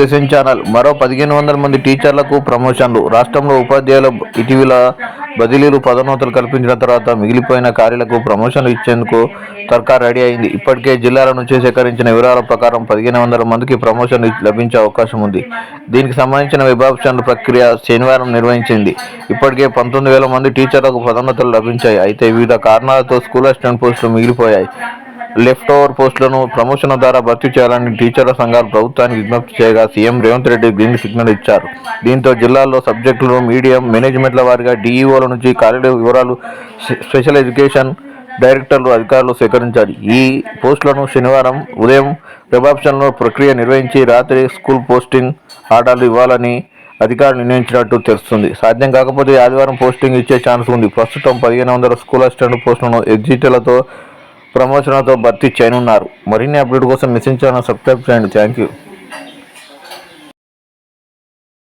SN channel. మరో పదిహేను వందల మంది టీచర్లకు ప్రమోషన్లు. రాష్ట్రంలో ఉపాధ్యాయుల ఇటీవల బదిలీలు పదోన్నతులు కల్పించిన తర్వాత మిగిలిపోయిన కార్యాలకు ప్రమోషన్లు ఇచ్చేందుకు సర్కార్ రెడీ అయింది. ఇప్పటికే జిల్లాల నుంచి సేకరించిన వివరాల ప్రకారం పదిహేను వందల మందికి ప్రమోషన్లు లభించే అవకాశం ఉంది. దీనికి సంబంధించిన విభాషణ ప్రక్రియ శనివారం నిర్వహించింది. ఇప్పటికే పంతొమ్మిది వేల మంది టీచర్లకు పదోన్నతులు లభించాయి. అయితే వివిధ కారణాలతో స్కూల్ అసిస్టెంట్ పోస్టులు మిగిలిపోయాయి. లెఫ్ట్ ఓవర్ పోస్టులను ప్రమోషన్ ద్వారా భర్తీ చేయాలని టీచర్ల సంఘాలు ప్రభుత్వానికి విజ్ఞప్తి చేయగా CM Revanth Reddy green signal ఇచ్చారు. దీంతో జిల్లాల్లో సబ్జెక్టులు మీడియం మేనేజ్మెంట్ల వారిగా డీఈఓల నుంచి ఖాళీ వివరాలు స్పెషల్ ఎడ్యుకేషన్ డైరెక్టర్లు అధికారులు సేకరించాలి ఈ పోస్టులను శనివారం ఉదయం రిబాప్షన్లో ప్రక్రియ నిర్వహించి రాత్రి స్కూల్ పోస్టింగ్ ఆర్డర్లు ఇవ్వాలని అధికారులు నిర్ణయించినట్టు తెలుస్తుంది. సాధ్యం కాకపోతే ఆదివారం పోస్టింగ్ ఇచ్చే ఛాన్స్ ఉంది. ప్రస్తుతం పదిహేను వందల స్కూల్ అసిస్టెంట్ పోస్టులను ఎగ్జిట్లతో ప్రమోషన్లతో భర్తీ చేయనున్నారు. మరిన్ని అప్డేట్ కోసం మెసేజ్ ఛానల్ సబ్స్క్రైబ్ చేయండి. Thank you